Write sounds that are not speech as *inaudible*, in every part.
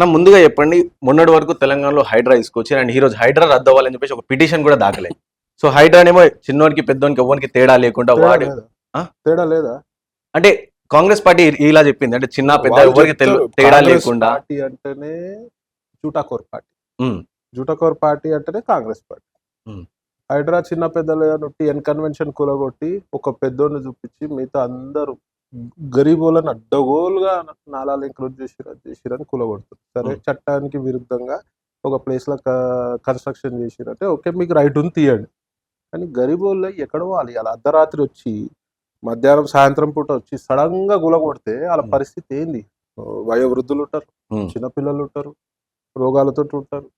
నా ముందుగా చెప్పండి మొన్నటి వరకు తెలంగాణలో హైడ్రా తీసుకొచ్చి అండ్ ఈ రోజు హైడ్రా రద్దు అవ్వాలని చెప్పేసి ఒక పిటిషన్ కూడా దాఖలే. సో హైడ్రానేమో చిన్నోనికి పెద్దోనికి ఎవ్వరికి తేడా లేకుండా వాడు? తేడా లేదా? అంటే కాంగ్రెస్ పార్టీ ఇలా చెప్పింది అంటే చిన్న పెద్ద ఎవరికి తేడా లేకుండా పార్టీ అంటేనే జూటాకోర్ పార్టీ. జూటాకోర్ పార్టీ అంటేనే కాంగ్రెస్ పార్టీ. హైడ్రా చిన్న పెద్దలు ఎన్ కన్వెన్షన్ కూలగొట్టి ఒక పెద్దోడిని చూపించి మిగతా అందరూ గరీబులను అడ్డగోలుగా నాలాలు ఇంక్లూడ్ చేసిరు అది చేసిరని కూలగొడుతుంది. సరే. చట్టానికి విరుద్ధంగా ఒక ప్లేస్లో కన్స్ట్రక్షన్ చేసిరంటే ఓకే మీకు రైట్ ఉంది తీయండి. కానీ గరీబోళ్ళు ఎక్కడ వాళ్ళు అలా అర్ధరాత్రి వచ్చి మధ్యాహ్నం సాయంత్రం పూట వచ్చి సడన్గా గులగొడితే వాళ్ళ. పరిస్థితి ఏంది? వయోవృద్ధులు ఉంటారు చిన్నపిల్లలు ఉంటారు రోగాలతో ఉంటారు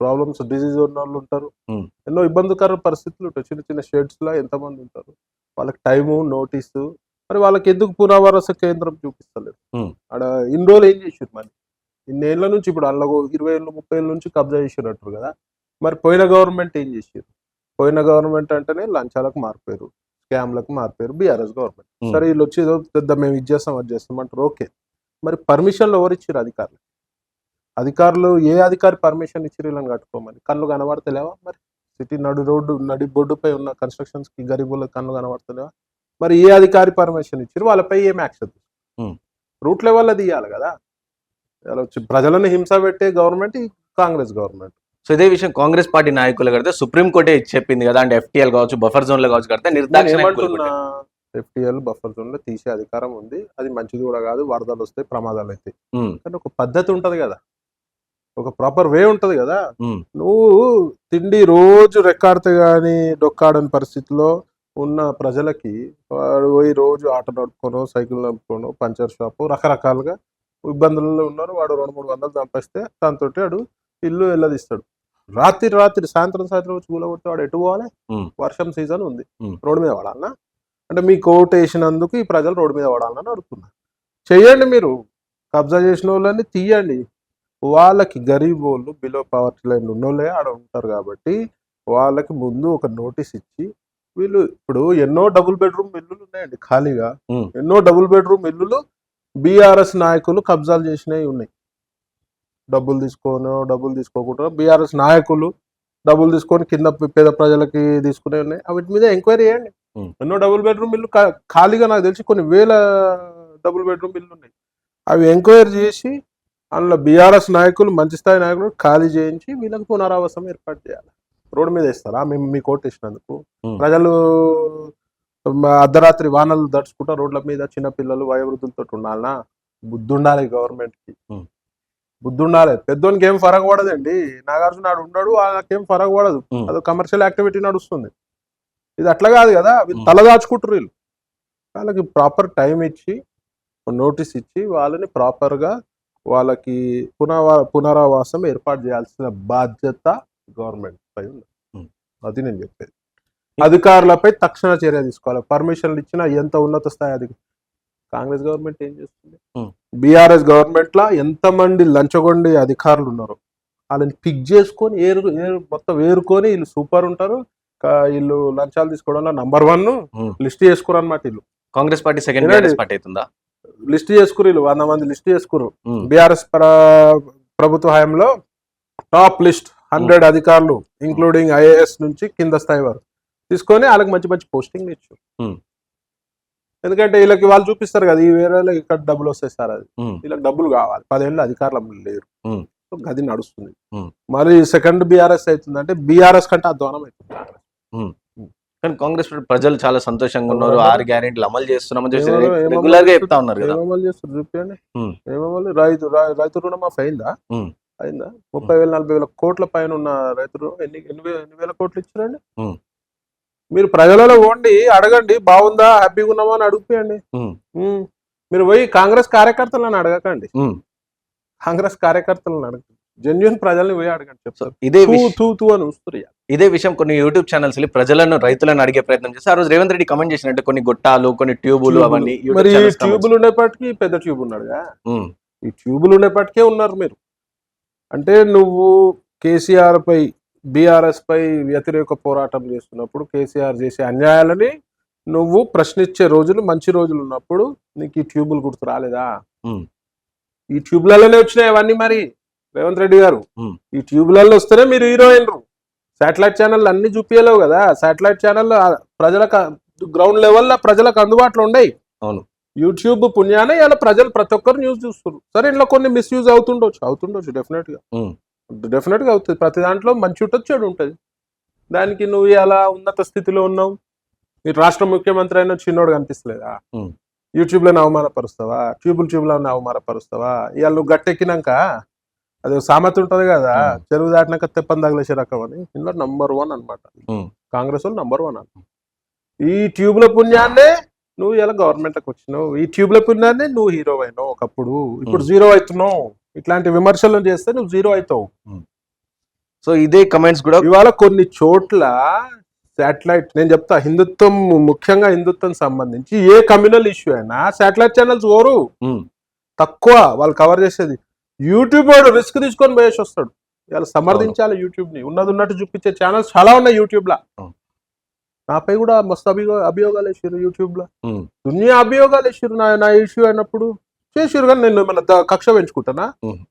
ప్రాబ్లమ్స్ డిజీజ్ ఉన్న వాళ్ళు ఉంటారు. ఎన్నో ఇబ్బందికర పరిస్థితులు ఉంటాయి. చిన్న చిన్న షెడ్స్లో ఎంతమంది ఉంటారు? వాళ్ళకి టైము నోటీసు మరి వాళ్ళకి ఎందుకు పునరావాస కేంద్రం చూపిస్తలేదు. ఆడ ఇన్ని రోజులు ఏం చేసారు మరి? ఇన్నేళ్ళ నుంచి ఇప్పుడు అందులో ఇరవై ఏళ్ళు ముప్పై ఏళ్ళ నుంచి కబ్జా చేసినట్టు కదా? మరి పోయిన గవర్నమెంట్ ఏం చేసారు పోయిన గవర్నమెంట్ అంటేనే లంచాలకు మారిపోయారు స్కామ్లకు మారిపోయారు బీఆర్ఎస్ గవర్నమెంట్. సరే వీళ్ళు వచ్చి ఏదో పెద్ద మేము ఇది చేస్తాం అది చేస్తాం అంటారు ఓకే. మరి పర్మిషన్లు ఎవరు ఇచ్చారు అధికారులు? అధికారులు ఏ అధికారి పర్మిషన్ ఇచ్చారు వీళ్ళని కట్టుకోమని? కళ్ళు కనబడతలేవా మరి? సిటీ నడు రోడ్డు నడి బొడ్డుపై ఉన్న కన్స్ట్రక్షన్స్కి గరీబులకు కళ్ళు కనబడతలేవా? మరి ఏ అధికారి పర్మిషన్ ఇచ్చారు? వాళ్ళపై ఏం యాక్షన్. రూట్ లెవెల్లో తీయాలి కదా. ప్రజలను హింస పెట్టే గవర్నమెంట్ కాంగ్రెస్ గవర్నమెంట్. సో ఇదే విషయం కాంగ్రెస్ పార్టీ నాయకులు కడితే సుప్రీం కోర్టే చెప్పింది కదా అంటే ఎఫ్టీఎల్ కావచ్చు బఫర్ జోన్లో కావచ్చు కడితే. ఎఫ్టీఎల్ బఫర్ జోన్లో తీసే అధికారం ఉంది. అది మంచిది కూడా కాదు వరదలు వస్తాయి ప్రమాదాలు అవుతాయి. ఉమ్, కానీ ఒక పద్ధతి ఉంటది కదా. ఒక ప్రాపర్ వే ఉంటది కదా. నువ్వు తిండి రోజు రెక్కాడితే గాని డొక్కాడని పరిస్థితిలో ఉన్న ప్రజలకి వాడు పోయి రోజు ఆటో నడుపుకోనో సైకిల్ నడుపుకోనో పంచర్ షాపు రకరకాలుగా ఇబ్బందులలో ఉన్నారు. వాడు రెండు మూడు వందలు చంపేస్తే దాంతో వాడు ఇల్లు వెళ్ళదిస్తాడు రాత్రి రాత్రి సాయంత్రం సాయంత్రం వచ్చి కూలగొడితే వాడు ఎటు పోవాలి. వర్షం సీజన్ ఉంది. రోడ్డు మీద పడాలన్నా అంటే మీ కోట్ వేసినందుకు ఈ ప్రజలు రోడ్డు మీద పడాలని అడుగుతున్నారు. చెయ్యండి మీరు. కబ్జా చేసిన వాళ్ళని తీయండి. వాళ్ళకి గరీబ్ వాళ్ళు బిలో పవర్టీ లైన్ ఉన్నోళ్ళే ఆడ ఉంటారు కాబట్టి వాళ్ళకి ముందు ఒక నోటీస్ ఇచ్చి వీళ్ళు ఇప్పుడు ఎన్నో డబుల్ బెడ్రూమ్ ఇల్లులు ఉన్నాయండి ఖాళీగా. ఎన్నో డబుల్ బెడ్రూమ్ ఇల్లులు బీఆర్ఎస్ నాయకులు కబ్జాలు చేసినవి ఉన్నాయి. డబ్బులు తీసుకోను డబ్బులు తీసుకోకుండా బీఆర్ఎస్ నాయకులు డబ్బులు తీసుకొని కింద పేద ప్రజలకి తీసుకునే ఉన్నాయి. వీటి మీద ఎంక్వైరీ చేయండి. ఎన్నో డబుల్ బెడ్రూమ్ ఇల్లు ఖాళీగా నాకు తెలిసి కొన్ని వేల డబుల్ బెడ్రూమ్ ఇల్లు ఉన్నాయి. అవి ఎంక్వైరీ చేసి అందులో బీఆర్ఎస్ నాయకులు మంచి స్థాయి నాయకులు ఖాళీ చేయించి వీళ్ళకి పునరావాసం ఏర్పాటు చేయాలి. రోడ్డు మీద వేస్తారా? మేము మీ కోర్టు వేసినందుకు. ఉమ్. ప్రజలు అర్ధరాత్రి వానలు దడుచుకుంటా రోడ్ల మీద చిన్న పిల్లలు వయోవృద్ధులతో ఉండాలనా? బుద్ధి ఉండాలి గవర్నమెంట్కి. బుద్ధి ఉండాలి పెద్దోనికి ఏం ఫరక పడదండి నాగార్జున నాడు ఉన్నాడు వాళ్ళకేం ఫరక పడదు. అది కమర్షియల్ యాక్టివిటీ నడుస్తుంది. ఇది అట్లా కాదు కదా. వీళ్ళు ఉమ్. తల దాచుకుంటారు వీళ్ళు. వాళ్ళకి ప్రాపర్ టైం ఇచ్చి నోటీస్ ఇచ్చి వాళ్ళని proper గా వాళ్ళకి పునవా పునరావాసం ఏర్పాటు చేయాల్సిన బాధ్యత గవర్నమెంట్ పై. అది నేను చెప్పేది. అధికారులపై తక్షణ చర్య తీసుకోవాలి. పర్మిషన్లు ఇచ్చిన ఎంత ఉన్నత స్థాయి అది కాంగ్రెస్ గవర్నమెంట్ ఏం చేస్తుంది. బీఆర్ఎస్ గవర్నమెంట్ లా ఎంతమంది లంచగొండి అధికారులు ఉన్నారు వాళ్ళని పిక్ చేసుకొని ఏరు ఏరు మొత్తం ఏరుకొని వీళ్ళు సూపర్ ఉంటారు. వీళ్ళు లంచాలు తీసుకోవడంలో నంబర్ వన్. లిస్ట్ చేసుకురు అనమాట వీళ్ళు. కాంగ్రెస్ పార్టీ సెకండ్ పార్టీ అవుతుందా? లిస్ట్ చేసుకురు వీళ్ళు. వంద మంది లిస్ట్ చేసుకురు బీఆర్ఎస్ ప్రభుత్వ హయాంలో టాప్ లిస్ట్ హండ్రెడ్ అధికారులు ఇంక్లూడింగ్ ఐఏఎస్ నుంచి కింద స్థాయి వారు తీసుకొని వాళ్ళకి మంచి మంచి పోస్టింగ్ ఇచ్చు Hmm. ఎందుకంటే వీళ్ళకి వాళ్ళు చూపిస్తారు కదా ఈ వేరే ఇక్కడ డబ్బులు వస్తాయి సార్ అది వీళ్ళకి డబ్బులు కావాలి పదేళ్ళు అధికారులు లేరు Hmm. గది నడుస్తుంది Hmm. మరి సెకండ్ బీఆర్ఎస్ అవుతుంది అంటే బీఆర్ఎస్ కంటే అధ్వానం అవుతుంది కానీ కాంగ్రెస్ ప్రజలు చాలా సంతోషంగా ఉన్నారు? ఆరు గ్యారెంటీలు అమలు చేస్తున్నామని చెప్పి రెగ్యులర్గా చెప్తా ఉన్నారు కదా Hmm. ఏమో రైతు రైతు రుణమాఫీ అయిందా Hmm. అయిందా? ముప్పై వేల నలభై వేల కోట్ల పైన ఉన్న రైతు రుణం ఎన్ని ఎన్ని ఎన్ని వేల కోట్లు ఇచ్చారండి. మీరు ప్రజలలో పోండి అడగండి బాగుందా హ్యాపీగా ఉన్నామా అని అడిగిపోయండి. మీరు పోయి కాంగ్రెస్ కార్యకర్తలను అడగకండి. కాంగ్రెస్ కార్యకర్తలను అడగండి జెన్యున్ ప్రజల్ని పోయి అడగండి చెప్తారు ఇదే తూ తూ అని వస్తారు ఇదే విషయం కొన్ని యూట్యూబ్ ఛానల్స్ ప్రజలను రైతులను అడిగే ప్రయత్నం చేస్తే ఆ రోజు రేవంత్ రెడ్డి కమెంట్ చేసినట్టు కొన్ని గొట్టాలు కొన్ని ట్యూబులు అవన్నీ మరి. ట్యూబులు ఉండేప్పటికీ పెద్ద ట్యూబ్ ఉన్నాడుగా. ఈ ట్యూబులు ఉండేప్పటికే ఉన్నారు మీరు. అంటే నువ్వు కేసీఆర్ పై బీఆర్ఎస్ పై వ్యతిరేక పోరాటం చేస్తున్నప్పుడు కేసీఆర్ చేసే అన్యాయాలని నువ్వు ప్రశ్నించే రోజులు మంచి రోజులు ఉన్నప్పుడు నీకు ఈ ట్యూబులు గుర్తు రాలేదా. ఈ ట్యూబ్లలోనే వచ్చినాయి అవన్నీ మరి రేవంత్ రెడ్డి గారు. ఈ ట్యూబ్లలో వస్తేనే మీరు హీరో అయినరు శాటిలైట్ ఛానల్ అన్ని చూపించలేవు కదా శాటిలైట్ ఛానల్ ప్రజలకు గ్రౌండ్ లెవెల్లో ప్రజలకు అందుబాటులో ఉండయి అవును. యూట్యూబ్ పుణ్యానే ఇలా ప్రజలు ప్రతి ఒక్కరు న్యూస్ చూస్తారు సరే ఇంట్లో కొన్ని మిస్యూజ్ అవుతుండొచ్చు. అవుతుండొచ్చు డెఫినెట్గా. డెఫినెట్గా అవుతుంది. ప్రతి దాంట్లో మంచి ఉంటుంది చెడు ఉంటుంది. దానికి నువ్వు ఎలా ఉన్నత స్థితిలో ఉన్నావు. నీ రాష్ట్ర ముఖ్యమంత్రి అయినా చిన్నోడు కనిపిస్తలేదా. యూట్యూబ్లో అవమానపరుస్తావా? ట్యూబుల్ ట్యూబ్లో అవమానపరుస్తావా? ఇవాళ నువ్వు గట్టెక్కినాక అది సామెత ఉంటది కదా. చెరువు దాటినాక తెప్పని తగిలేసే రకం అని. ఇందులో నంబర్ వన్ అనమాట. కాంగ్రెస్ వాళ్ళు నంబర్ వన్ అన్న ఈ ట్యూబ్ల పుణ్యాన్నే నువ్వు ఇలా గవర్నమెంట్కి వచ్చినావు. ఈ ట్యూబ్ల పుణ్యాన్నే నువ్వు హీరో అయినావు ఒకప్పుడు. ఇప్పుడు. జీరో అవుతున్నావు. ఇట్లాంటి విమర్శలు చేస్తే నువ్వు జీరో అవుతావు. సో ఇదే కమెంట్స్ కూడా ఇవాళ కొన్ని చోట్ల శాటిలైట్ నేను చెప్తా హిందుత్వం ముఖ్యంగా హిందుత్వం సంబంధించి ఏ కమ్యూనల్ ఇష్యూ అయినా శాటిలైట్ ఛానల్స్ ఓరు. తక్కువ వాళ్ళు కవర్ చేసేది. యూట్యూబ్ వాడు రిస్క్ తీసుకొని పోయేసి వస్తాడు. ఇవాళ సమర్థించాలి యూట్యూబ్ని. ఉన్నది ఉన్నట్టు చూపించే ఛానల్స్ చాలా ఉన్నాయి యూట్యూబ్ లా. అవును. నాపై కూడా మస్తు అభియో అభియోగాలు వేసారు యూట్యూబ్లో ఉమ్, దునియా అభియోగాలు వేసారు నా నా ఇష్యూ అయినప్పుడు. చేసారు కానీ నేను మన కక్ష పెంచుకుంటానా.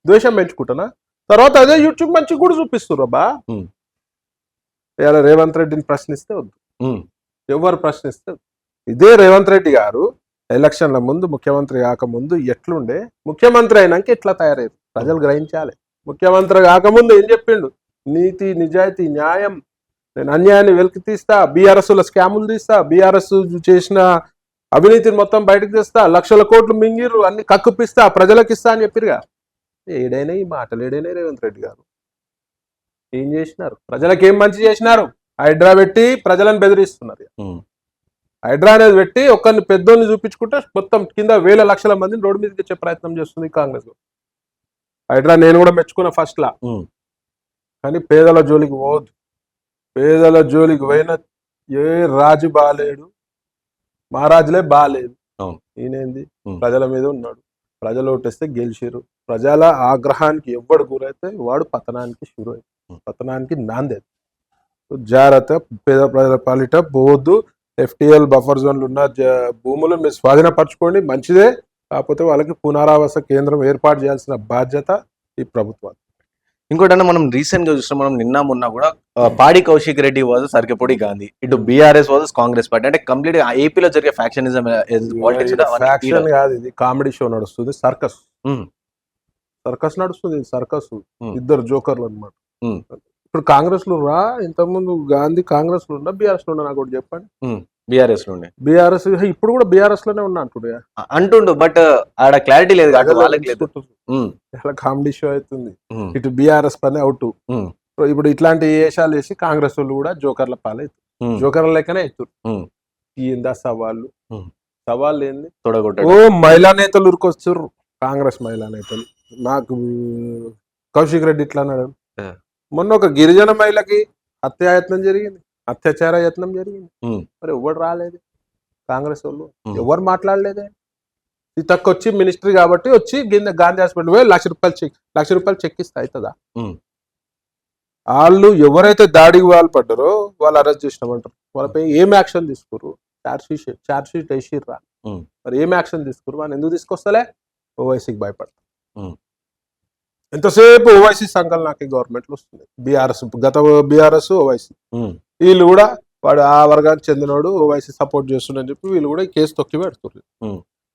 ద్వేషం పెంచుకుంటానా? తర్వాత అదే యూట్యూబ్ మంచి కూడా చూపిస్తారు అబ్బా. ఇలా రేవంత్ రెడ్డిని ప్రశ్నిస్తే వద్దు. ఎవరు ప్రశ్నిస్తే. ఇదే రేవంత్ రెడ్డి గారు ఎలక్షన్ల ముందు ముఖ్యమంత్రి కాకముందు ఎట్లుండే? ముఖ్యమంత్రి అయినాక ఎట్లా తయారయ్యారు? ప్రజలు గ్రహించాలి. ముఖ్యమంత్రి కాకముందు ఏం చెప్పిండు? నీతి నిజాయితీ న్యాయం నేను అన్యాయాన్ని వెలికి తీస్తా బీఆర్ఎస్లో స్కాములు తీస్తా బీఆర్ఎస్ చేసిన అవినీతిని మొత్తం బయటకు తెస్తా లక్షల కోట్లు మింగిర్రు అన్ని కక్కుపిస్తా ప్రజలకు ఇస్తా అని చెప్పిరుగా ఏడైనా ఈ మాటలు ఏడైనా రేవంత్ రెడ్డి గారు. ఏం చేసినారు? ప్రజలకు ఏం మంచి చేసినారు? హైడ్రా పెట్టి ప్రజలను బెదిరిస్తున్నారు హైడ్రా అనేది పెట్టి ఒక్కరిని పెద్దోని చూపించుకుంటే మొత్తం కింద వేల లక్షల మందిని రోడ్డు మీదకి వచ్చే ప్రయత్నం చేస్తుంది కాంగ్రెస్ హైడ్రా నేను కూడా మెచ్చుకున్న ఫస్ట్ లా. కానీ పేదల జోలికి పోవద్దు. పేదల జోలికి పోయిన ఏ రాజు బాలేడు. మహారాజులే బాలేదు. ఈయనేంది. ప్రజల మీద ఉన్నాడు. ప్రజలు ఓటేస్తే గెలిచిరు ప్రజల ఆగ్రహానికి ఎవ్వడు గురైతే వాడు పతనానికి షురు. పతనానికి నాందేది. జాగ్రత్త. పేద ప్రజల పాలిట పోవద్దు. ఎఫ్టిఎల్ బఫర్ జోన్లు ఉన్న భూములు మీరు స్వాధీనపరచుకోండి. మంచిదే. కాకపోతే వాళ్ళకి పునరావాస కేంద్రం ఏర్పాటు చేయాల్సిన బాధ్యత ఈ ప్రభుత్వం ఇంకోటి అంటే మనం రీసెంట్గా చూసిన మనం నిన్న మొన్న కూడా పాడి కౌశిక్ రెడ్డి వర్సెస్ సరికెపొడి గాంధీ ఇటు బీఆర్ఎస్ వర్సెస్ కాంగ్రెస్ పార్టీ అంటే కంప్లీట్ ఏపీలో జరిగే ఫ్యాక్షనిజం ఫ్యాక్షన్ కాదు ఇది కామెడీ షో నడుస్తుంది సర్కస్. సర్కస్ నడుస్తుంది సర్కస్. ఇద్దరు జోకర్లు అన్నమాట ఉమ్. ఇప్పుడు కాంగ్రెస్లో రా ఇంతకుముందు గాంధీ కాంగ్రెస్లో ఉన్నా బీఆర్ఎస్లో ఉన్నా నాకు ఒకటి చెప్పండి బీఆర్ఎస్ నుండి బీఆర్ఎస్ ఇప్పుడు కూడా బీఆర్ఎస్లోనే ఉన్నా అంటుడు. అంటుండు బట్ ఆడ క్లారిటీ లేదు అటు వాళ్ళకి లేదు. ఉమ్, ఇలా కామెడీ షో అవుతుంది. ఇటు బీఆర్ఎస్ పని అవుట్. ఇప్పుడు ఇట్లాంటి వేషాలు వేసి కాంగ్రెస్ వాళ్ళు కూడా జోకర్ల పాలవుతారు జోకర్ల లెక్కనే అవుతారు. ఏందా సవాళ్ళు. సవాళ్ళు ఏంది? ఓ మహిళా నేతలు ఉరికొచ్చారు కాంగ్రెస్ మహిళా నేతలు. నాకు కౌశిక్ రెడ్డి ఇట్లా అన్నాడు. మొన్న ఒక గిరిజన మహిళకి హత్యాయత్నం జరిగింది. అత్యాచార యత్నం జరిగింది. మరి ఎవరు రాలేదు. కాంగ్రెస్ వాళ్ళు. ఎవరు మాట్లాడలేదే. సీతక్క వచ్చి మినిస్ట్రీ కాబట్టి వచ్చి గిన్నె గాంధీ హాస్పిటల్ పోయి లక్ష రూపాయలు చెక్ లక్ష రూపాయలు చెక్ ఇస్తే అవుతుందా. వాళ్ళు ఎవరైతే దాడికి పాల్పడ్డారో వాళ్ళు అరెస్ట్ చేసినామంటారు. వాళ్ళపై ఏం యాక్షన్ తీసుకోరు షీట్ చార్జ్ షీట్ వేసిర్రా. మరి ఏం యాక్షన్ తీసుకోరు వాళ్ళు ఎందుకు తీసుకొస్తలే? ఓవైసీకి భయపడతారు. ఎంతసేపు ఓవైసీ సంకలనాకి గవర్నమెంట్లు వస్తుంది. బీఆర్ఎస్ గత బీఆర్ఎస్ ఓవైసీ. వీళ్ళు కూడా వాడు ఆ వర్గానికి చెందినవాడు ఓవైసీ సపోర్ట్ చేస్తుండని చెప్పి వీళ్ళు కూడా ఈ కేసు తొక్కి పెడుతున్నారు.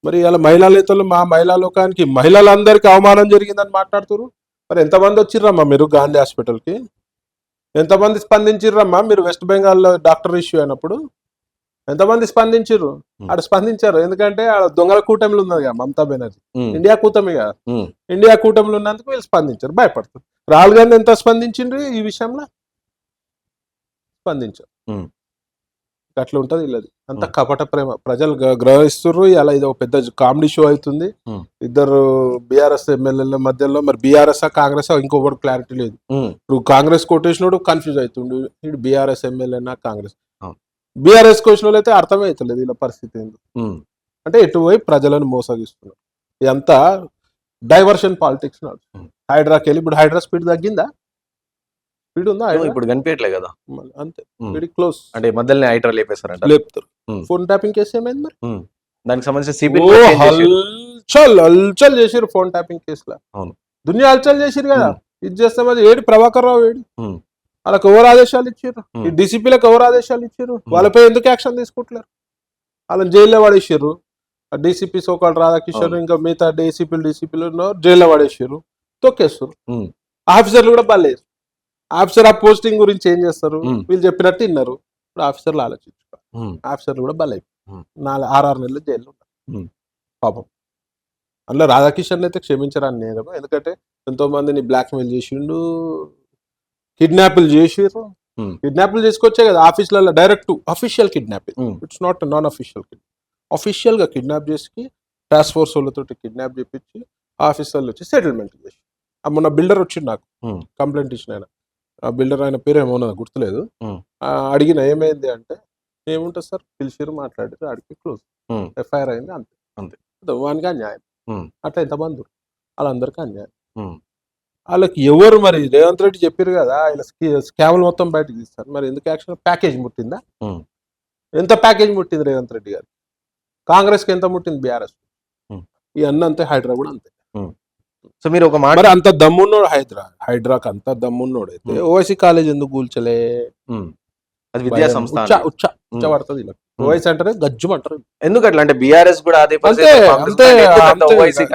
మరి ఇలా మహిళా నేతలు మా మహిళా లోకానికి మహిళలందరికీ అవమానం జరిగిందని మాట్లాడుతున్నారు మరి ఎంతమంది వచ్చిర్రమ్మా మీరు గాంధీ హాస్పిటల్కి? ఎంతమంది స్పందించిర్రమ్మా మీరు వెస్ట్ బెంగాల్లో డాక్టర్ ఇష్యూ అయినప్పుడు? ఎంతమంది స్పందించిర్రు? ఉమ్. ఆడ స్పందించారు. ఎందుకంటే ఆడ దొంగల కూటమిలో ఉన్నది కదా మమతా బెనర్జీ. ఇండియా కూటమి కదా. ఇండియా కూటమిలో ఉన్నందుకు వీళ్ళు స్పందించారు. భయపడతారు. రాహుల్ గాంధీ ఎంత స్పందించిండ్రు ఈ విషయంలో? స్పందించారు. అట్లా ఉంటది వీళ్ళది అంత. కపట ప్రేమ ప్రజలు గ- గ్రహిస్తుర్రు ఇలా ఇది ఒక పెద్ద కామెడీ షో అవుతుంది. ఇద్దరు బీఆర్ఎస్ ఎమ్మెల్యేల మధ్యలో మరి బీఆర్ఎస్ క్కాంగ్రెస్ ఇంకొకటి క్లారిటీ లేదు ఇప్పుడు కాంగ్రెస్ కొట్టేసినోడు కన్ఫ్యూజ్ అవుతుండు ఇటు బీఆర్ఎస్ ఎమ్మెల్యేనా కాంగ్రెస్. బీఆర్ఎస్ కొట్టిన వాళ్ళు అయితే అర్థమే అవుతలేదు వీళ్ళ పరిస్థితి. అంటే ఎటువైపు ప్రజలను మోసగిస్తున్నారు ఇదంతా డైవర్షన్ పాలిటిక్స్. హైడ్రాకి వెళ్ళి ఇప్పుడు హైడ్రా స్పీడ్ తగ్గిందా స్పీడ్ ఉందా? ఇప్పుడు కనిపించట్లే కదా. అంతే. స్పీడ్ క్లోజ్ అంటే మధ్యలోనే హైడ్రా లేపేశారంట లేపుతారు. ఫోన్ ట్యాపింగ్ కేసు ఏమైంది మరి? దానికి సంబంధించిన హల్ హల్చల్ హల్చల్ చేసిరు ఫోన్ ట్యాపింగ్ కేసులో అవును. దునియా హల్చల్ చేసిరు కదా. ఇది చేస్తే మరి ఏడు ప్రభాకర్ రావు ఏడు. వాళ్ళకి ఎవరు ఆదేశాలు ఇచ్చారు. ఈ డీసీపీలకు ఎవరు ఆదేశాలు ఇచ్చారు వాళ్ళపై ఎందుకు యాక్షన్ తీసుకుంటలేరు? వాళ్ళని జైల్లో పడేసారు డీసీపీ సోకాల్ రాధాకిషోర్. ఇంకా మిగతా డీసీపీలు డీసీపీలు జైల్లో పడేసారు తొక్కేస్తారు. ఆఫీసర్లు కూడా బలేరు ఆఫీసర్ ఆ పోస్టింగ్ గురించి ఏం చేస్తారు. వీళ్ళు చెప్పినట్టు విన్నారు ఇప్పుడు ఆఫీసర్లు ఆలోచించుకోవాలి ఉమ్. ఆఫీసర్లు కూడా బలైపోయి ఉమ్. నాలుగు ఆరు నెలలు జైల్లో ఉన్నారు ఉమ్. పాపం అందులో రాధాకిషన్ అయితే క్షమించరాని నేను ఎందుకంటే ఎంతో మందిని బ్లాక్మెయిల్ చేసిండు కిడ్నాపులు చేసిర్రు. కిడ్నాపులు చేసుకొచ్చే కదా ఆఫీసులలో direct official kidnapping. It's not non official అఫీషియల్గా కిడ్నాప్ చేసి టాస్క్ ఫోర్స్ వాళ్ళతో కిడ్నాప్ చేపించి ఆఫీసర్లు వచ్చి సెటిల్మెంట్ చేసి మొన్న బిల్డర్ వచ్చిండు నాకు. కంప్లైంట్ ఇచ్చిన ఆయన ఆ బిల్డర్ ఆయన పేరు ఏమో నాకు గుర్తులేదు అడిగిన ఏమైంది అంటే ఏముంటుంది సార్ పిలిచిరు మాట్లాడారు అడిగి క్లోజ్. ఎఫ్ఐఆర్ అయింది అంతే అంతే. వానికి అన్యాయం. అట్లా ఎంతమంది? వాళ్ళందరికీ అన్యాయం. వాళ్ళకి ఎవరు మరి రేవంత్ రెడ్డి చెప్పారు కదా ఇలా స్కామ్లు మొత్తం బయటకు తీస్తారు మరి ఎందుకు యాక్షన్ ప్యాకేజ్ ముట్టిందా. ఎంత ప్యాకేజ్ ముట్టింది రేవంత్ రెడ్డి గారు కాంగ్రెస్కి ఎంత ముట్టింది బీఆర్ఎస్. ఈ అన్న అంతే కూడా అంతే సో మీరు ఒక మాట మరి అంత దమ్మున్నోడు హైడ్రా హైడ్రాకి అంత దమ్మున్నోడు అయితే ఉమ్. ఓవైసీ కాలేజ్ ఎందుకు కూల్చలే ఉమ్. అది విద్యా. సంస్థ ఉచ్చ పడుతుంది ఓవైసీ అంటారే గజ్జుమంటారు ఎందుకు అట్లా అంటే బీఆర్ఎస్ కూడా అదే అంతే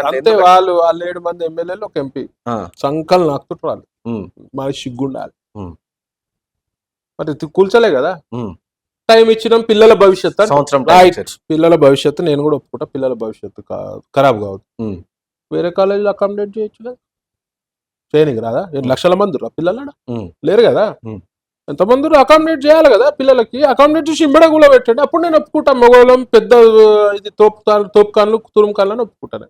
అంతే? వాళ్ళు వాళ్ళు ఏడు మంది ఎమ్మెల్యేలు ఒక ఎంపీ సంకల్ నాకుతుంటారు వాళ్ళు మనకి సిగ్గుండాలి. మరి కూల్చలే కదా. టైం ఇచ్చినాం పిల్లల భవిష్యత్తు సంవత్సరం. పిల్లల భవిష్యత్తు నేను కూడా ఒప్పుకుంటా పిల్లల భవిష్యత్తు ఖరాబ్ కావద్దు. వేరే కాలేజీలో అకామిడేట్ చేయొచ్చు కదా. ట్రైనింగ్ రాదా? లక్షల మంది పిల్లలు. లేరు కదా. ఎంతమంది అకామిడేట్ చేయాలి కదా పిల్లలకి? అకామిడేట్ చేసి ఇమ్మడ కూడా పెట్టండి. అప్పుడు నేను ఒప్పుకుంటాను మగవాళ్ళం పెద్ద ఇది తోపు తోపు కాన్లు తురుము కాన్లు ఒప్పుకుంటాను.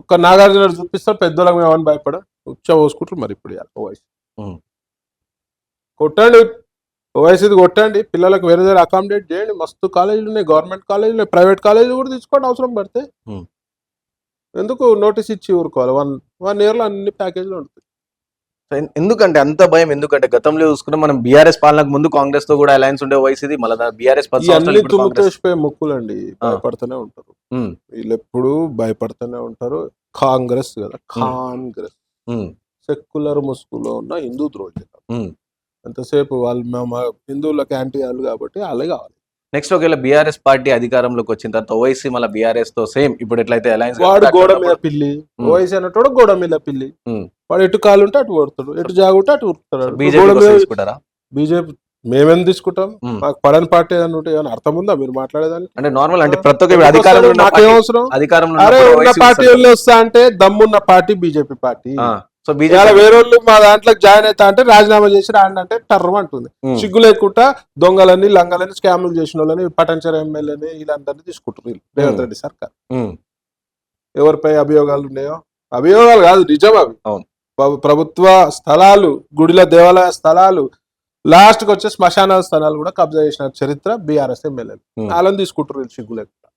ఒక్క నాగార్జున చూపిస్తారు. పెద్దోళ్ళకి మేము ఏమని భయపడ? ఉచ్చ పోసుకుంటారు మరి ఇప్పుడు ఓవైసీ. కొట్టండి. ఓవైసీది కొట్టండి. పిల్లలకు వేరే వేరే అకామిడేట్ చేయండి. మస్తు కాలేజీలు ఉన్నాయి. గవర్నమెంట్ కాలేజీలు ప్రైవేట్ కాలేజీలు కూడా తీసుకోండి. అవసరం పడితే. ఎందుకు నోటీస్ ఇచ్చి ఊరుకోవాలి? వన్ వన్ ఇయర్లో అన్ని ప్యాకేజీలు ఉంటాయి ఎందుకంటే అంత భయం? ఎందుకంటే గతంలో చూసుకున్నా మనం బీఆర్ఎస్ పాలనకు ముందు కాంగ్రెస్తో కూడా అలయన్స్ ఉండే వైసీది మళ్ళీ బీఆర్ఎస్ తుమ్ముతోసిపోయే ముక్కులండి. ఆ. భయపడుతూనే ఉంటారు. వీళ్ళు ఎప్పుడు భయపడుతూనే ఉంటారు. కాంగ్రెస్ కదా కాంగ్రెస్. సెక్యులర్ ముసుగులో ఉన్న హిందూ ద్రోహి. ఎంతసేపు వాళ్ళు మేము హిందువులకు యాంటీ వాళ్ళు కాబట్టి వాళ్ళే కావాలి. నెక్స్ట్ ఒకవేళ బీఆర్ఎస్ పార్టీ అధికారంలోకి వచ్చిన తర్వాత ఓవైసీ మళ్ళీ బీఆర్ఎస్తో సేమ్ ఇప్పుడు ఎట్లయితే అలయన్స్ వాడు గోడ మీద పిల్లి. ఓవైసీ అన్నట్టు గోడ మీద పిల్లి. వాడు ఎటు కాలు ఉంటే అటు కొడతాడు. ఎటు జాగుంటే అటు ఉరుకుతాడు. బీజేపీ బీజేపీ మేమేం తీసుకుంటాం? ఉమ్. మాకు పడని పార్టీ ఏదైనా ఉంటే ఏమైనా అర్థం ఉందా? మీరు మాట్లాడేదానికి? అంటే నార్మల్ అంటే ప్రతి ఒక్క అధికారంలో నాకేం అవసరం? అధికారంలో పార్టీ వస్తా అంటే దమ్మున్న party BJP party. So BJP వేరే వాళ్ళు మా దాంట్లో జాయిన్ అవుతా అంటే రాజీనామా చేసి రాండి అంటే టర్రం అంటుంది. సిగ్గు లేకుండా దొంగలని లంగలని స్కాములు చేసిన వాళ్ళని పటంచర్ ఎమ్మెల్యేని వీళ్ళందరినీ తీసుకుంటారు వీళ్ళు. రేవంత్ రెడ్డి సర్కార్. ఎవరిపై అభియోగాలు ఉన్నాయో? అభియోగాలు కాదు నిజం అవి. అవును. ప్ర- ప్రభుత్వ స్థలాలు గుడిల దేవాలయ స్థలాలు లాస్ట్కి వచ్చే శ్మశాన స్థలాలు కూడా కబ్జా చేసిన చరిత్ర బీఆర్ఎస్ ఎమ్మెల్యేలు. వాళ్ళని తీసుకుంటారు వీళ్ళు సిగ్గు లేకుండా.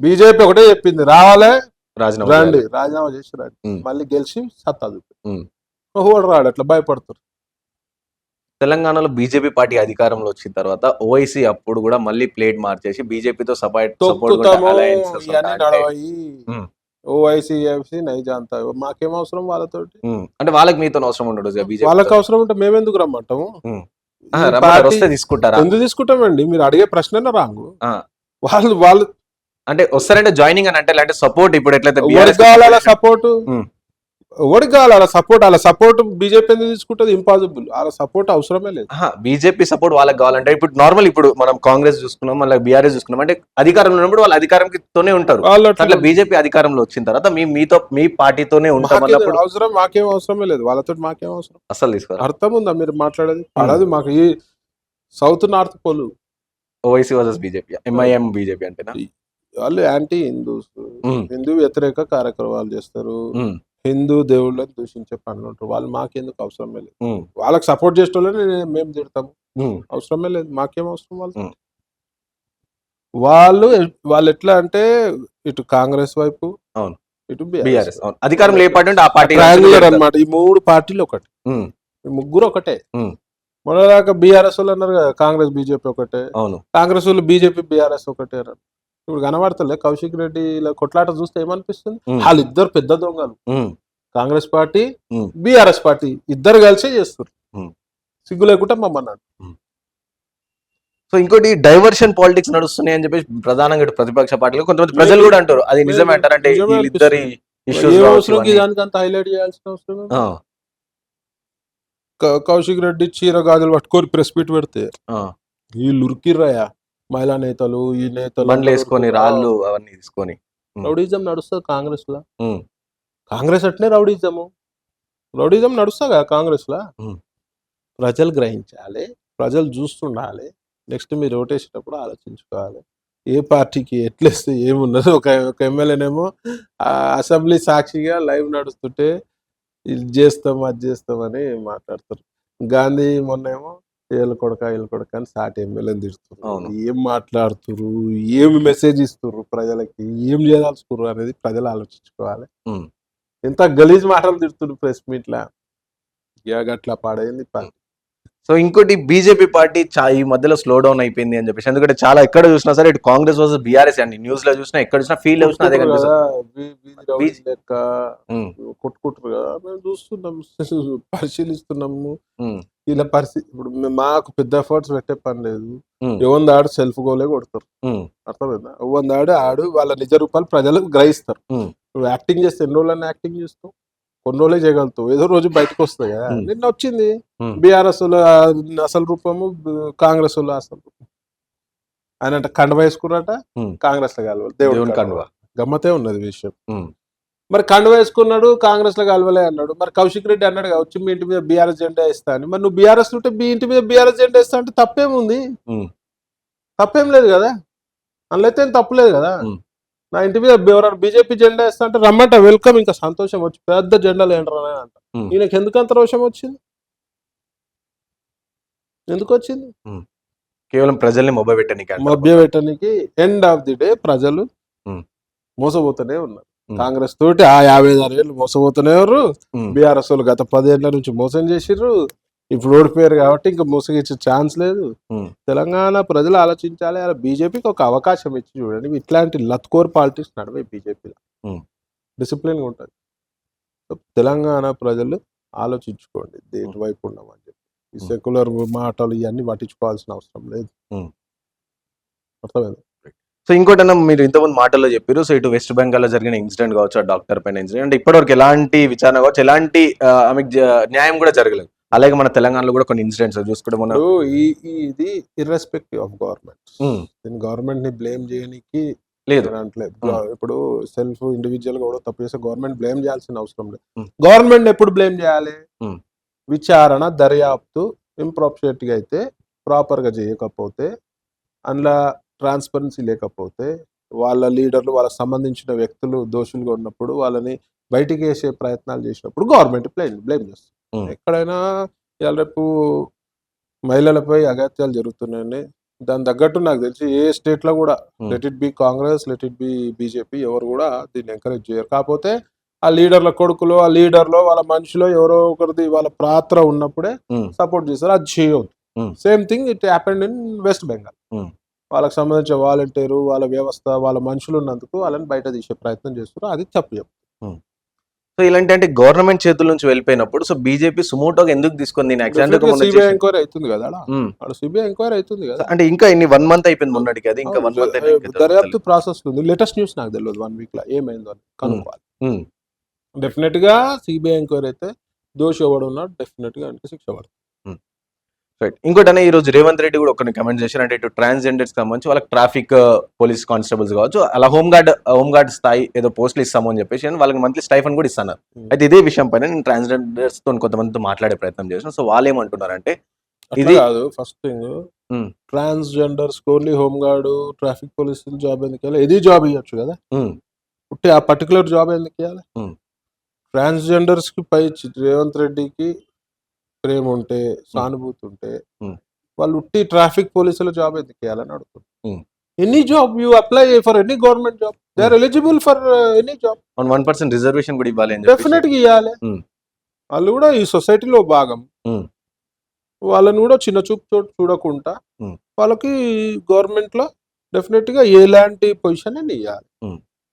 బీజేపీ ఒకటే చెప్పింది రావాలే రాజీనామా రండి. రాజీనామా చేసి రండి. మళ్ళీ గెలిచి సత్తా చూపి. ఓడు రాడు అట్లా భయపడతారు. తెలంగాణలో బీజేపీ పార్టీ అధికారంలో వచ్చిన తర్వాత ఓఐసీ అప్పుడు కూడా మళ్ళీ ప్లేట్ మార్చేసి బీజేపీతో ఎఫ్సి నైజాంతా మాకేం అవసరం వాళ్ళతోటి? అంటే వాళ్ళకి మీతో అవసరం ఉండదు బీజేపీ వాళ్ళకి అవసరం ఉంటే మేమెందుకు రమ్మంటాము. ఈ పార్టీ వస్తే తీసుకుంటారా? ఎందుకు తీసుకుంటామండి? మీరు అడిగే ప్రశ్న రాంగు. వాళ్ళు వాళ్ళు అంటే వస్తారంటే జాయినింగ్ అని అంటే అంటే సపోర్ట్ ఇప్పుడు ఎట్లయితే సపోర్ట్. ఎవరికి కావాలి అలా సపోర్ట్ అలా సపోర్ట్ బీజేపీ ఎందుకు తీసుకుంటుంది? ఇంపాసిబుల్ అలా సపోర్ట్ అవసరమే లేదు. బీజేపీ సపోర్ట్ వాళ్ళకి కావాలంటే ఇప్పుడు నార్మల్ ఇప్పుడు మనం కాంగ్రెస్ చూసుకున్నాం మళ్ళీ బీఆర్ఎస్ చూసుకున్నాం అంటే అధికారంలో ఉన్నప్పుడు వాళ్ళు అధికారంతోనే ఉంటారు. అట్లా బీజేపీ అధికారంలో వచ్చిన తర్వాత మీ మీతో మీ పార్టీతోనే ఉంటాం అవసరం? మాకేం అవసరమే లేదు. వాళ్ళతో మాకేం అవసరం? అసలు తీసుకోరా. అర్థం ఉందా మీరు మాట్లాడేది? పడదు మాకు. ఈ south north pole Owaisi versus BJP MIM BJP అంటేనా వాళ్ళు యాంటీ హిందూస్. హిందూ వ్యతిరేక కార్యక్రమాలు చేస్తారు. హిందూ దేవుళ్ళని దూషించే పనులు ఉంటారు. వాళ్ళు మాకెందుకు అవసరమే లేదు. వాళ్ళకి సపోర్ట్ చేసే వాళ్ళని మేము తిడతాము. అవసరమే లేదు. మాకేం అవసరం వాళ్ళు. వాళ్ళు వాళ్ళు ఎట్లా అంటే ఇటు కాంగ్రెస్ వైపు అవును. ఇటు బీఆర్ఎస్. ఉంటే ఆ పార్టీ ట్రయాంగులర్ అన్నమాట. ఈ మూడు పార్టీలు ఒకటి. ముగ్గురు ఒకటే. మొన్నదాకా బీఆర్ఎస్ వాళ్ళు అన్నారు కదా కాంగ్రెస్ బీజేపీ ఒకటే. అవును. కాంగ్రెస్ వాళ్ళు బీజేపీ బీఆర్ఎస్ ఒకటే అన్నారు. ఇప్పుడు కనబడతలే. కౌశిక్ రెడ్డి ఇలా కొట్లాట చూస్తే ఏమనిపిస్తుంది? వాళ్ళిద్దరు పెద్ద దొంగలు. కాంగ్రెస్ పార్టీ. బీఆర్ఎస్ పార్టీ ఇద్దరు కలిసే చేస్తారు. సిగ్గు లేకుండా మమ్మన్నాడు. సో ఇంకోటి డైవర్షన్ పాలిటిక్స్ నడుస్తున్నాయి అని చెప్పేసి ప్రధానంగా ప్రతిపక్ష పార్టీలు కొంతమంది ప్రజలు కూడా అంటారు. అది నిజమే అంటారు. అంటే నిజమే వీళ్ళిద్దరి హైలైట్ చేయాల్సిన అవసరం కౌశిక్ రెడ్డి చీర గాజులు పట్టుకొని ప్రెస్ మీట్ పెడితే వీళ్ళు ఉరికిర్రయ్యా మహిళా నేతలు ఈ నేతలు బండ్లు వేసుకొని రాళ్ళు అవన్నీ తీసుకొని. రౌడీజం నడుస్తుంది కాంగ్రెస్లో కాంగ్రెస్ అట్నే రౌడీజము. రౌడీజం నడుస్తుందా కాంగ్రెస్లో. ప్రజలు గ్రహించాలి ప్రజలు చూస్తుండాలి. నెక్స్ట్ మీరు ఓటేసేటప్పుడు ఆలోచించుకోవాలి. ఏ పార్టీకి ఎట్లేస్తే ఏమున్నది? ఒక ఒక ఎమ్మెల్యేనేమో అసెంబ్లీ సాక్షిగా లైవ్ నడుస్తుంటే ఇది చేస్తాం అది చేస్తామని మాట్లాడతారు. గాంధీ మొన్నేమో వీళ్ళ కొడక వీళ్ళ కొడక అని సాటి ఎమ్మెల్యేని అవును. తిడుతున్నారు ఏం మాట్లాడుతురు ఏమి మెసేజ్ ఇస్తుర్రు ప్రజలకి? ఏం చేయదలుచుకుర్రు అనేది ప్రజలు ఆలోచించుకోవాలి. ఎంత గలీజ్ మాటలు తిడుతున్నారు ప్రెస్ మీట్ లా. ఇక అట్లా పాడైంది పార్టీ సో ఇంకోటి బీజేపీ పార్టీ చా ఈ మధ్యలో స్లో డౌన్ అయిపోయింది అని చెప్పేసి ఎందుకంటే చాలా ఎక్కడ చూసినా సరే ఇటు కాంగ్రెస్ వర్సెస్ బీఆర్ఎస్ అండి. న్యూస్లో చూసినా ఎక్కడ చూసినా ఫీల్ చూసినా అదే కొట్టుకుంటారు కదా, మేము చూస్తున్నాం *laughs* పరిశీలిస్తున్నాము. ఇలా పరిస్థితి ఇప్పుడు మాకు పెద్ద ఎఫర్ట్స్ పెట్టే పని లేదు. ఎవరి ఆడు సెల్ఫ్ గోలే కొడతారు. అర్థమైందా? ఎవరి ఆడు ఆడు వాళ్ళ నిజ రూపాయలు ప్రజలకు గ్రహిస్తారు. నువ్వు యాక్టింగ్ చేస్తే ఎన్ని రోజులన్నా యాక్టింగ్ చేస్తావు? కొన్ని రోజులే చేయగలుగుతావు. ఏదో రోజు బయటకు వస్తాయి? కదా. నిన్న వచ్చింది. బీఆర్ఎస్ అసలు రూపము కాంగ్రెస్ అసలు రూపం ఆయన అంటే కండ వేసుకున్నట. కాంగ్రెస్లో కలవాలి దేవుని కండువ. కండువ. గమ్మతే ఉన్నది విషయం. మరి కండు వేసుకున్నాడు కాంగ్రెస్లో కలవలే అన్నాడు మరి కౌశిక్ రెడ్డి అన్నాడు వచ్చి మీ ఇంటి మీద బీఆర్ఎస్ జెండా ఇస్తా అని మరి నువ్వు బీఆర్ఎస్ ఉంటే మీ ఇంటి మీద బీఆర్ఎస్ జెండా ఇస్తా అంటే తప్పేముంది. తప్పేం లేదు కదా అందులో తప్పులేదు కదా. నా ఇంటి మీద ఎవరైనా బీజేపీ జెండా ఇస్తా అంటే రమ్మంట వెల్కమ్ ఇంకా సంతోషం వచ్చి పెద్ద జెండాలు ఏంటరా అంట. ఈయనకి ఎందుకు అంత రోషం వచ్చింది ఎందుకు వచ్చింది కేవలం ప్రజల్ని మొబ్బ పెట్టడానికి. మభ్య పెట్టడానికి ఎండ్ ఆఫ్ ది డే ప్రజలు. మోసపోతూనే ఉన్నారు. కాంగ్రెస్ తోటి ఆ యాభై ఆరు ఏళ్ళు మోసపోతూనే ఉన్నారు ఉమ్, బీఆర్ఎస్ వాళ్ళు గత పదేళ్ళ నుంచి మోసం చేసిర్రు. ఇప్పుడు ఓడిపోయారు కాబట్టి ఇంకా మోసగిచ్చే ఛాన్స్ లేదు. తెలంగాణ ప్రజలు ఆలోచించాలి. అలా బీజేపీకి ఒక అవకాశం ఇచ్చి చూడండి. ఇట్లాంటి లత్కోర్ పాలిటిక్స్ నడవే బీజేపీలో. ఉమ్. డిసిప్లిన్ ఉంటుంది. తెలంగాణ ప్రజలు ఆలోచించుకోండి. దేని వైపు ఉన్నామని చెప్పి. ఈ. సెక్యులర్ మాటలు ఇవన్నీ పట్టించుకోవాల్సిన అవసరం లేదు. అర్థమైంది? సో ఇంకోటన్నా మీరు ఇంతకుముందు మాటల్లో చెప్పారు సో ఇటు వెస్ట్ బెంగాల్లో జరిగిన ఇన్సిడెంట్ కావచ్చు ఆ డాక్టర్ పైన ఇన్సిడెంట్ అంటే ఇప్పటివరకు ఎలాంటి విచారణ కావచ్చు ఎలాంటి ఆమెకు న్యాయం కూడా జరగలేదు. అలాగే మన తెలంగాణలో కూడా కొన్ని ఇన్సిడెంట్స్ చూసుకుంటే మన ఇది ఇర్రెస్పెక్టివ్ ఆఫ్ గవర్నమెంట్ దీని గవర్నమెంట్ని బ్లేమ్ చేయడానికి లేదు. అంటలేదు. Hmm. ఇప్పుడు సెల్ఫ్ ఇండివిజువల్గా కూడా తప్పు చేస్తే గవర్నమెంట్ బ్లేమ్ చేయాల్సిన అవసరం లేదు. Hmm. గవర్నమెంట్ ఎప్పుడు బ్లేమ్ చేయాలి? Hmm. విచారణ దర్యాప్తు ఇంప్రాపర్ట్గా అయితే ప్రాపర్గా చేయకపోతే అందులో ట్రాన్స్పరెన్సీ లేకపోతే వాళ్ళ లీడర్లు వాళ్ళకి సంబంధించిన వ్యక్తులు దోషులుగా ఉన్నప్పుడు వాళ్ళని బయటికి వేసే ప్రయత్నాలు చేసినప్పుడు గవర్నమెంట్ బ్లేమ్ బ్లేమ్ చేస్తుంది. ఎక్కడైనా ఇవాళ రేపు మహిళలపై అగత్యాలు జరుగుతున్నాయని దాని తగ్గట్టు నాకు తెలిసి ఏ స్టేట్లో కూడా. Let it be Congress let it be BJP ఎవరు కూడా దీన్ని ఎంకరేజ్ చేయరు కాకపోతే ఆ లీడర్ల కొడుకులు ఆ లీడర్లో వాళ్ళ మనిషిలో ఎవరో ఒకరిది వాళ్ళ పాత్ర ఉన్నప్పుడే సపోర్ట్ చేస్తారు అది చేయవద్దు. Same thing it happened in West Bengal. వాళ్ళకి సంబంధించిన వాలంటీరు వాళ్ళ వ్యవస్థ వాళ్ళ మనుషులు ఉన్నందుకు వాళ్ళని బయట తీసే ప్రయత్నం చేస్తారు అది తప్పు. సో ఇలాంటి అంటే గవర్నమెంట్ చేతుల నుంచి వెళ్ళిపోయినప్పుడు సో బీజేపీ సుమోటోగా ఎందుకు తీసుకుంది అంటే సిబిఐ ఎంక్వైరీ అవుతుంది కదా సిబిఐ ఎంక్వైరీ అవుతుంది కదా? అంటే ఇంకా ఇన్ని వన్ మంత్ అయిపోయింది మొన్నటికి అది ఇంకా వన్ మంత్ దర్యాప్తు ప్రాసెస్ ఉంది. లేటెస్ట్ న్యూస్ నాకు తెలియదు వన్ వీక్లో. ఏమైందో అని కనుక్కోవాలి. డెఫినెట్గా సిబిఐ ఎంక్వైరీ అయితే దోషి ఎవడు ఉన్నాడు డెఫినెట్గా ఆయనకి శిక్ష పడుతుంది. రైట్ ఇంకోటి ఈ రోజు రేవంత్ రెడ్డి కూడా కొన్ని కమెంట్ చేశారు. అంటే ఇటు ట్రాన్స్జెండర్స్ సంబంధించి వాళ్ళకి ట్రాఫిక్ పోలీస్ కానిస్టేబుల్స్ కావచ్చు అలా హోమ్ గార్డ్ హోమ్ గార్డ్ స్థాయి ఏదో పోస్టులు ఇస్తాము అని చెప్పేసి వాళ్ళకి మంత్లీ స్టైఫన్ కూడా ఇస్తున్నారు. Hmm. అయితే ఇదే విషయం పైన నేను ట్రాన్స్జెండర్స్తో కొంతమందితో మాట్లాడే ప్రయత్నం చేసిన సో వాళ్ళు ఏమంటున్నారంటే ఇది- కాదు. First thing Hmm. Transgenders only home guard traffic police job ఎందుకు ఇది జాబ్ ఇవ్వచ్చు కదా? పుట్టి ఆ పర్టికులర్ జాబ్ ఎందుకు ఇవ్వాలి? Hmm. ట్రాన్స్జెండర్స్కి పై రేవంత్ రెడ్డికి ప్రేమ ఉంటే సానుభూతి ఉంటే. వాళ్ళు ఉట్టి ట్రాఫిక్ పోలీసుల జాబ్ ఎందుకు ఇవ్వాలని అడుగుతుంది Hmm. Any job you apply for any government job they are eligible for any job one percent reservation కూడా ఇవ్వాలి. డెఫినెట్గా ఇవ్వాలి. వాళ్ళు కూడా ఈ సొసైటీలో భాగం. వాళ్ళని కూడా చిన్న చూపు చోటు చూడకుండా. వాళ్ళకి గవర్నమెంట్లో డెఫినెట్గా ఎలాంటి పొజిషన్ అని ఇవ్వాలి.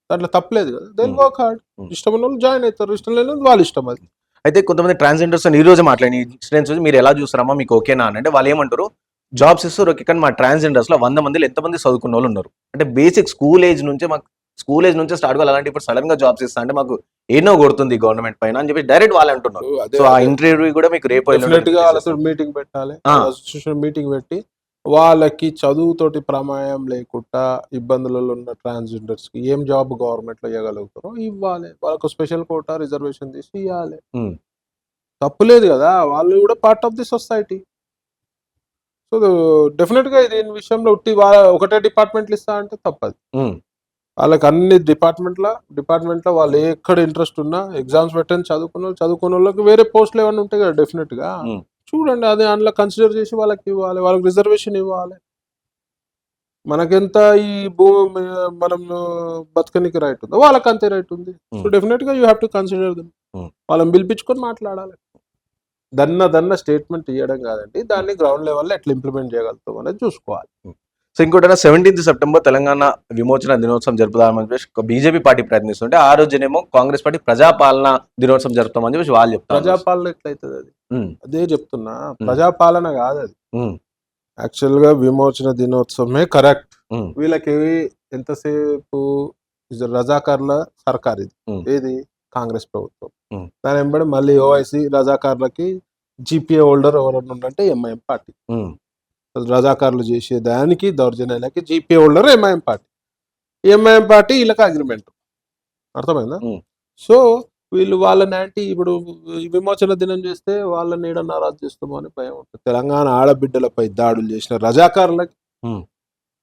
దాంట్లో తప్పలేదు కదా దెన్. Work hard. ఇష్టం ఉన్న వాళ్ళు జాయిన్ అవుతారు ఇష్టం లేని వాళ్ళ ఇష్టం అది అయితే కొంతమంది ట్రాన్స్జెండర్స్ ఈ రోజు మాట్లాడిన ఇన్సిడెంట్స్ మీరు ఎలా చూస్తారమ్మా మీకు ఓకేనా అని అంటే వాళ్ళు ఏమంటారు జాబ్స్ ఇస్తారు ఓకే కానీ మా ట్రాన్స్జెండర్స్లో వంద మందిలో ఎంతమంది చదువుకున్న వాళ్ళు ఉన్నారు? అంటే బేసిక్ స్కూల్ ఏజ్ నుంచే మాకు స్కూల్ ఏజ్ నుంచే స్టార్ట్ కావాలి అలాంటి ఇప్పుడు సడన్గా జాబ్స్ ఇస్తా అంటే మాకు ఎన్నో కొడుతుంది గవర్నమెంట్ పైన అని చెప్పి డైరెక్ట్ వాళ్ళు అంటున్నారు. సో ఆ ఇంటర్వ్యూ కూడా మీకు రేపు మీటింగ్ పెట్టాలి. మీటింగ్ పెట్టి వాళ్ళకి చదువుతోటి ప్రమాయం లేకుండా ఇబ్బందులలో ఉన్న ట్రాన్స్జెండర్స్కి ఏం జాబ్ గవర్నమెంట్లో ఇవ్వగలుగుతారో ఇవ్వాలి. వాళ్ళకు స్పెషల్ కోటా రిజర్వేషన్ తీసి ఇవ్వాలి Hmm. తప్పులేదు కదా! వాళ్ళు కూడా part of the society. So డెఫినెట్గా దీని విషయంలో ఉట్టి వాళ్ళ ఒకటే డిపార్ట్మెంట్లు ఇస్తా అంటే తప్పదు. వాళ్ళకి అన్ని డిపార్ట్మెంట్ల డిపార్ట్మెంట్లో వాళ్ళు ఎక్కడ ఇంట్రెస్ట్ ఉన్నా ఎగ్జామ్స్ పెట్టని చదువుకున్న వాళ్ళు చదువుకున్న వాళ్ళకి వేరే పోస్టులు ఏమైనా ఉంటాయి కదా డెఫినెట్గా. చూడండి అది అందులో కన్సిడర్ చేసి వాళ్ళకి ఇవ్వాలి వాళ్ళకి రిజర్వేషన్ ఇవ్వాలి. మనకెంత ఈ భూమి మనం బతకనికి రైట్ ఉందో వాళ్ళకి అంతే రైట్ ఉంది. So Hmm. డెఫినెట్గా you have to consider them Hmm. వాళ్ళని పిలిపించుకొని మాట్లాడాలి. దన్న దన్న స్టేట్మెంట్ ఇవ్వడం కాదండి. దాన్ని గ్రౌండ్ లెవెల్లో ఎట్లా ఇంప్లిమెంట్ చేయగలుగుతాం అనేది చూసుకోవాలి. సో ఇంకోటి సెవెంటీన్త్ సెప్టెంబర్ తెలంగాణ విమోచన దినోత్సవం జరుపుదామని చెప్పేసి బీజేపీ పార్టీ ప్రయత్నిస్తుంటే ఆ రోజునేమో కాంగ్రెస్ పార్టీ ప్రజాపాలన దినోత్సవం జరుపుతామని చెప్పేసి వాళ్ళు చెప్తారు. ప్రజాపాలన ఎట్లయితుంది అది? అదే చెప్తున్నా. ప్రజాపాలన కాదు అది. యాక్చువల్గా విమోచన దినోత్సవమే కరెక్ట్. వీళ్ళకి ఎంతసేపు రజాకార్ల సర్కార్ ఇది. ఏది? కాంగ్రెస్ ప్రభుత్వం. దాని వెంబడి మళ్ళీ ఓఐసి రజాకార్లకి జీపీఏ హోల్డర్ ఎవరన్నా ఉండంటే ఎంఐఎం పార్టీ. రజాకారులు చేసే దానికి దౌర్జన్యాలకి GPA holder MIM party MIM party వీళ్ళకి అగ్రిమెంట్ అర్థమైందా. సో వీళ్ళు వాళ్ళని యాంటీ ఇప్పుడు విమోచన దినం చేస్తే వాళ్ళని ఏడ నారాజు చేస్తామో అని భయం ఉంటుంది. తెలంగాణ ఆడబిడ్డలపై దాడులు చేసిన రజాకారులకి.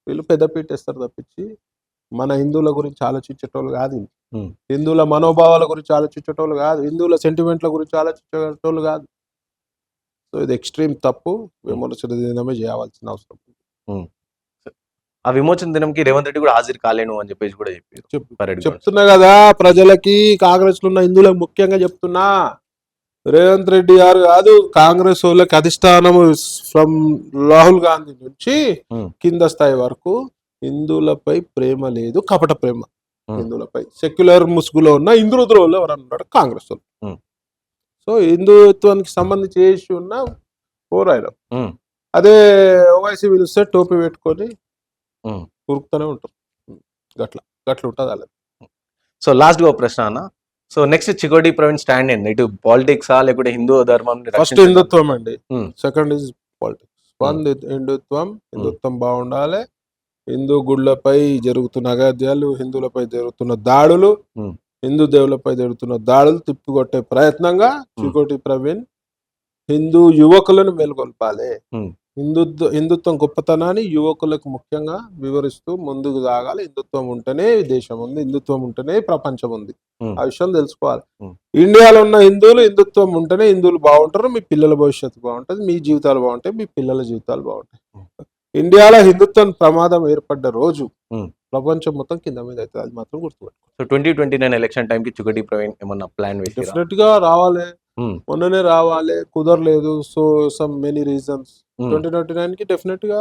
వీళ్ళు పెద్దపీట వేస్తారు తప్పించి మన హిందువుల గురించి ఆలోచించేటోళ్ళు కాదు. హిందువుల మనోభావాల గురించి ఆలోచించేటోళ్ళు కాదు. హిందువుల సెంటిమెంట్ల గురించి ఆలోచించేటోళ్ళు కాదు. సో ఇది ఎక్స్ట్రీమ్ తప్పు. విమోచన దినమే చేయవలసిన అవసరం. ఆ విమోచన దినంకి రేవంత్ రెడ్డి కూడా హాజరు కాలేను అని చెప్పేసి కూడా చెప్పారు. చెప్తున్నా కదా ప్రజలకి కాంగ్రెస్లో ఉన్న హిందువులకు ముఖ్యంగా చెప్తున్నా. రేవంత్ రెడ్డి గారు కాదు కాంగ్రెస్ వాళ్ళకి అధిష్టానము ఫ్రమ్ రాహుల్ గాంధీ నుంచి. కింద స్థాయి వరకు హిందువులపై ప్రేమ లేదు కపట ప్రేమ. హిందువులపై. సెక్యులర్ ముసుగులో ఉన్న హిందూ ద్రోహులు ఎవరన్నా ఉన్నాడు కాంగ్రెస్ వాళ్ళు. సో హిందుత్వానికి సంబంధించి చేసి ఉన్న పోరాయడం. అదే ఓవైసీ పిలిస్తే టోపీ పెట్టుకొని. ఉరుకుతూనే ఉంటారు. గట్ల గట్ల ఉంటుంది అలా సో లాస్ట్గా ఒక ప్రశ్న అన్న. So next Chikoti Praveen stand ఏంటి ఇటు పాలిటిక్స్ ఆ లేకుంటే హిందూ ధర్మం ఫస్ట్ హిందుత్వం అండి. సెకండ్ ఇస్ పాలిటిక్స్ వన్ హిందుత్వం. హిందుత్వం బాగుండాలి. హిందూ గుళ్ళపై జరుగుతున్న అగాధ్యాలు హిందువులపై జరుగుతున్న దాడులు. హిందూ దేవులపై జరుగుతున్న దాడులు తిప్పికొట్టే ప్రయత్నంగా చికోటి ప్రవీణ్ హిందూ యువకులను మేల్కొల్పాలి Hmm. హిందుత్వ హిందుత్వం గొప్పతనాన్ని యువకులకు ముఖ్యంగా వివరిస్తూ ముందుకు సాగాలి హిందుత్వం ఉంటేనే దేశం ఉంది హిందుత్వం ఉంటేనే ప్రపంచం ఉంది. ఆ విషయం తెలుసుకోవాలి. ఇండియాలో ఉన్న హిందువులు హిందుత్వం ఉంటేనే హిందువులు బాగుంటారు మీ పిల్లల భవిష్యత్తు బాగుంటుంది మీ జీవితాలు బాగుంటాయి మీ పిల్లల జీవితాలు బాగుంటాయి ఇండియాలో హిందుత్వం ప్రమాదం ఏర్పడ్డ రోజు. ప్రపంచం మొత్తం కింద మీద అవుతుంది అది మాత్రం గుర్తుపెట్టుకో. So twenty twenty nine election time కి చికోటి ప్రవీణ్ ఏమన్నా ప్లాన్ డెఫినెట్గా రావాలి. మొన్ననే రావాలి కుదరలేదు so some many reasons twenty twenty నైన్కి డెఫినెట్గా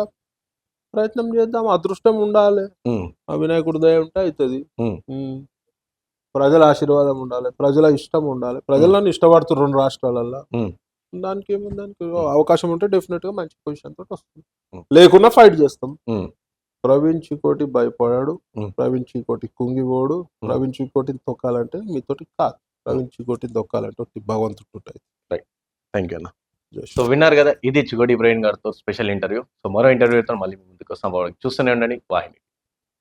ప్రయత్నం చేద్దాం. అదృష్టం ఉండాలి. ఆ వినాయకుడి దయ ఉంటే అవుతుంది Hmm. ప్రజల ఆశీర్వాదం ఉండాలి ప్రజల ఇష్టం ఉండాలి. ప్రజలను ఇష్టపడుతున్నారు రెండు రాష్ట్రాలలో Hmm. దానికి ఏముంది? దానికి అవకాశం ఉంటే డెఫినెట్గా మంచి పొజిషన్ తోటి వస్తుంది. Hmm. లేకున్నా ఫైట్ చేస్తాం. Hmm. ప్రవీణ్ చికోటి భయపడాడు. ప్రవీణ్ చికోటి కుంగిపోడు ప్రవీణ్ చికోటిని తొక్కాలంటే మీతోటి కాదు. ప్రవీణ్ చికోటిని తొక్కాలంటే ఒకటి భగవంతుడు ఉంటాయి థ్యాంక్ యూ అన్న. సో విన్నారు కదా ఇది చికోటి ప్రవీణ్ గారితో స్పెషల్ ఇంటర్వ్యూ సో మరో ఇంటర్వ్యూతో మళ్ళీ ముందుకు వస్తాం. చూస్తూనే ఉండండి. వాహిని